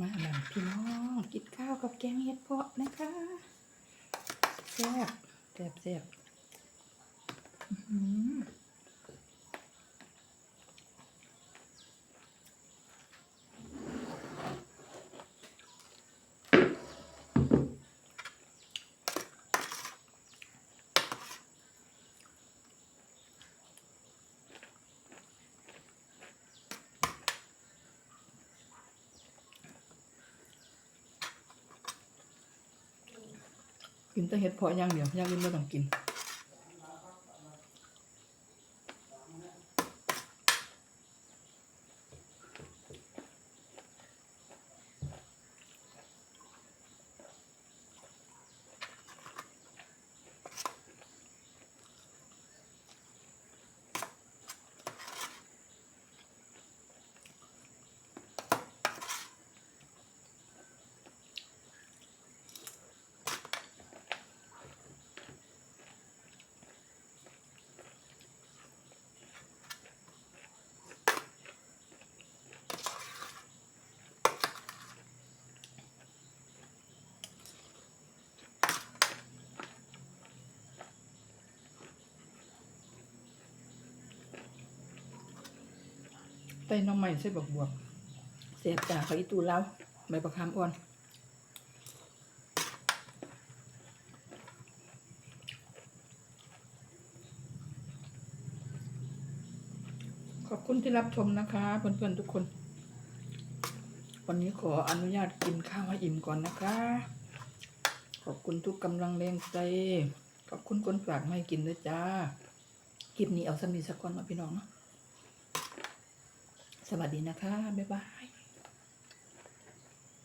มาบันพี่น้องกินข้าวกับแกงเห็ดเพาะนะคะแซ่บแซ่บแซ่บ กินแต่เห็ดเพาะอย่างเดียวอย่างอื่นไม่ต้องกิน ไต้น้องใหม่ใส่บักบวบเสียบจากเขาอีตูแล้วใบประคามอ่อนขอบคุณที่รับชมนะคะเพื่อนๆทุกคน วันนี้ขออนุญาตกินข้าวให้อิ่มก่อนนะคะ ขอบคุณทุกกำลังแรงใจ ขอบคุณคนฝากมาให้กินด้วยจ้าคลิปนี้เอาสมีสักก่อนมาพี่น้องเนาะ สวัสดีนะคะ บ๊ายบาย